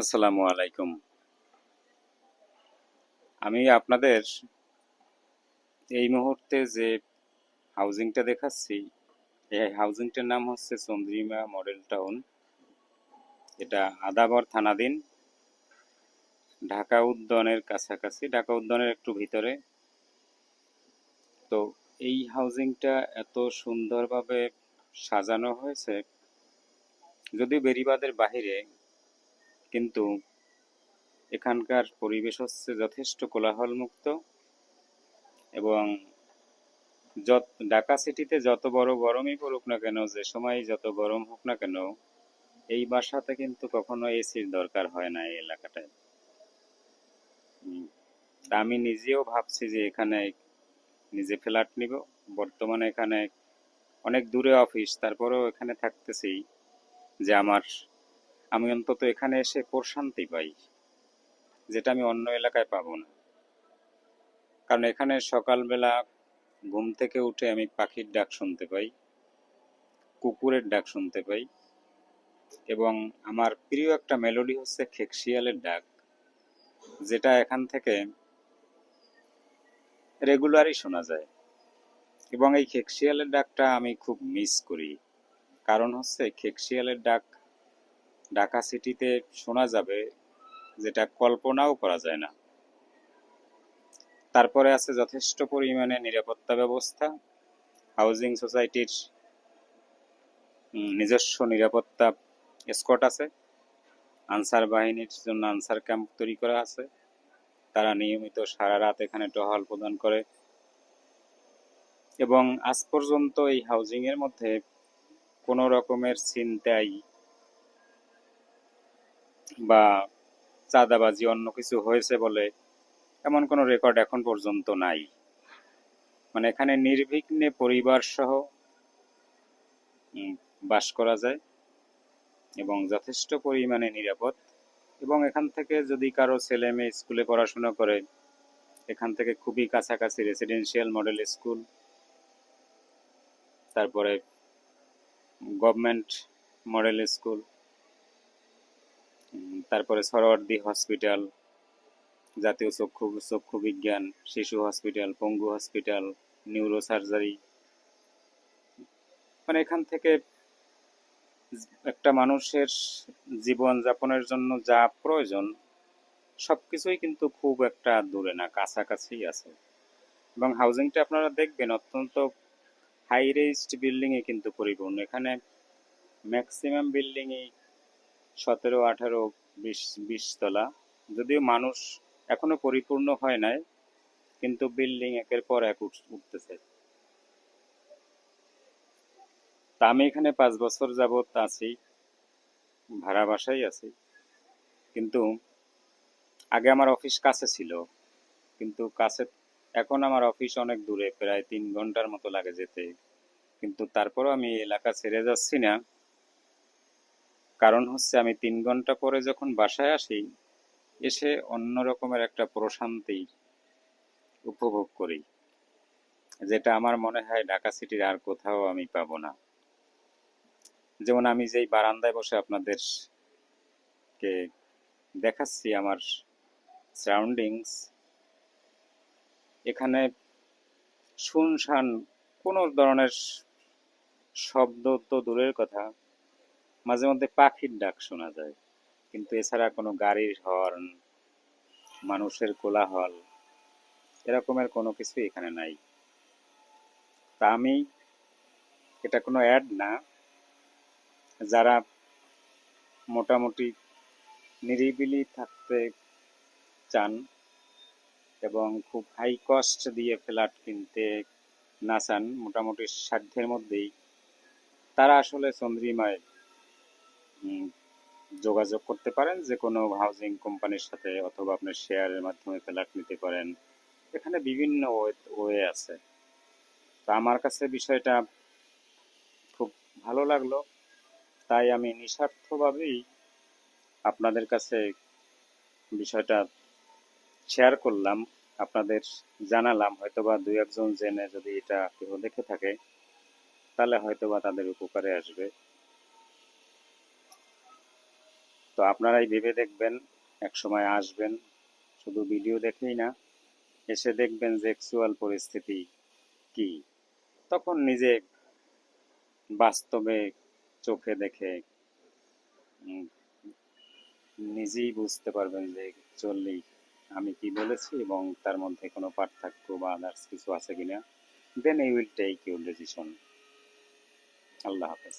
আসসালামু আলাইকুম। আমি আপনাদের এই মুহূর্তে যে হাউজিংটা দেখাচ্ছি, এই হাউজিংটার নাম হচ্ছে চন্দ্রিমা মডেল টাউন। এটা আদাবর থানাধীন, ঢাকা উদ্যানের কাছাকাছি। ঢাকা উদ্যানের একটু ভিতরে। তো এই হাউজিংটা এত সুন্দরভাবে সাজানো হয়েছে, যদিও বেরিবাদের বাহিরে কিন্তু এখানকার পরিবেশ হচ্ছে যথেষ্ট কোলাহলমুক্ত এবং যত, ঢাকা সিটিতে যত বড় গরমই পড়ুক না কেন, যে সময় যত গরম হোক না কেন, এই বাসাতে কিন্তু কখনো এসির দরকার হয় না এই এলাকাটায়। আমি নিজেও ভাবছি যে এখানে নিজে ফ্ল্যাট নিব। বর্তমানে এখানে অনেক দূরে অফিস, তারপরেও এখানে থাকতেছি যে আমার আমি অন্তত এখানে এসে প্রশান্তি পাই, যেটা আমি অন্য এলাকায় পাবো না। কারণ এখানে সকালবেলা ঘুম থেকে উঠে আমি পাখির ডাক শুনতে পাই, কুকুরের ডাক শুনতে পাই, এবং আমার প্রিয় একটা মেলোডি হচ্ছে খেকশিয়ালের ডাক, যেটা এখান থেকে রেগুলারই শোনা যায়। এবং এই খেকশিয়ালের ডাকটা আমি খুব মিস করি। কারণ হচ্ছে খেকশিয়ালের ডাক ঢাকা সিটিতে শোনা যাবে যেটা কল্পনাও করা যায় না। তারপরে আছে যথেষ্ট পরিমাণে নিরাপত্তা ব্যবস্থা হাউজিং সোসাইটির নিজস্ব নিরাপত্তা স্কট আছে, আনসার বাহিনীর জন্য আনসার ক্যাম্প তৈরি করা আছে। তারা নিয়মিত সারা রাত এখানে টহল প্রদান করে। এবং আজ পর্যন্ত এই হাউজিংয়ের মধ্যে কোনো রকমের ছিনতাই বা চাঁদাবাজি অন্য কিছু হয়েছে বলে এমন কোনো রেকর্ড এখন পর্যন্ত নাই। মানে এখানে নির্বিঘ্নে পরিবার সহ বাস করা যায় এবং যথেষ্ট পরিমাণে নিরাপদ এবং এখান থেকে যদি কারও ছেলে মেয়ে স্কুলে পড়াশোনা করে, এখান থেকে খুবই কাছাকাছি রেসিডেন্সিয়াল মডেল স্কুল তারপরে গভর্নমেন্ট মডেল স্কুল তারপরে সরওয়ার্দী হসপিটাল, জাতীয় চক্ষু চক্ষু বিজ্ঞান শিশু হসপিটাল, পঙ্গু হসপিটাল নিউরো সার্জারি মানে এখান থেকে একটা মানুষের জীবন যাপনের জন্য যা প্রয়োজন, সবকিছুই কিন্তু খুব একটা দূরে না কাছাকাছি আছে। এবং হাউজিংটা আপনারা দেখবেন অত্যন্ত হাই রেস্ট বিল্ডিং এ কিন্তু পরিপূর্ণ। এখানে ম্যাক্সিমাম বিল্ডিং এই সতেরো, আঠারো, বিশ বিশ তলা। যদিও মানুষ এখনও পরিপূর্ণ হয় নাই, কিন্তু বিল্ডিং একের পর এক উঠ- উঠতেছে। তা আমি এখানে পাঁচ বছর যাবত আছি, ভাড়া বাসায় আছি। কিন্তু আগে আমার অফিস কাছে ছিল, কিন্তু কাছে, এখন আমার অফিস অনেক দূরে, প্রায় তিন ঘণ্টার মতো লাগে যেতে। কিন্তু তারপরও আমি এলাকা ছেড়ে যাচ্ছি না। কারণ হচ্ছে আমি তিন ঘণ্টা পরে যখন বাসায় আসি, এসে অন্য রকমের একটা প্রশান্তি উপভোগ করি, যেটা আমার মনে হয় ঢাকা সিটির আর কোথাও আমি পাবো না। যেমন আমি যেই বারান্দায় বসে আপনাদের কে দেখাচ্ছি আমার সারাউন্ডিংস এখানে শুনশান কোনো ধরনের শব্দ তো দূরের কথা মাঝে মধ্যে পাখির ডাক শোনা যায়, কিন্তু এছাড়া কোনো গাড়ির হর্ন, মানুষের কোলাহল এরকমের কোনো কিছু এখানে নাই। তা আমি এটা কোনো অ্যাড না। যারা মোটামুটি নিরিবিলি থাকতে চান এবং খুব হাই কস্ট দিয়ে ফ্ল্যাট কিনতে না চান, মোটামুটি সাধ্যের মধ্যেই, তারা আসলে চন্দ্রিমায় যোগাযোগ করতে পারেন, যে কোনো হাউজিং কোম্পানির সাথে অথবা আপনার শেয়ারের মাধ্যমে ফ্ল্যাট নিতে পারেন। এখানে বিভিন্ন ওয়ে আছে। তো আমার কাছে বিষয়টা খুব ভালো লাগল। তাই আমি নিঃস্বার্থভাবেই আপনাদের কাছে বিষয়টা শেয়ার করলাম, আপনাদের জানালাম। হয়তোবা দু একজন জেনে যদি এটা কেউ দেখে থাকে, তাহলে হয়তোবা তাদের উপকারে আসবে। তো আপনারাই ভেবে দেখবেন এক সময় আসবেন। শুধু ভিডিও দেখেই না, এসে দেখবেন যে অ্যাকচুয়াল পরিস্থিতি কি। তখন নিজে বাস্তবে চোখে দেখে নিজেই বুঝতে পারবেন যে অ্যাকচুয়ালি আমি কি বলেছি এবং তার মধ্যে কোনো পার্থক্য বা আদার্স কিছু আছে কিনা। Then you will take your decision আল্লাহ হাফেজ।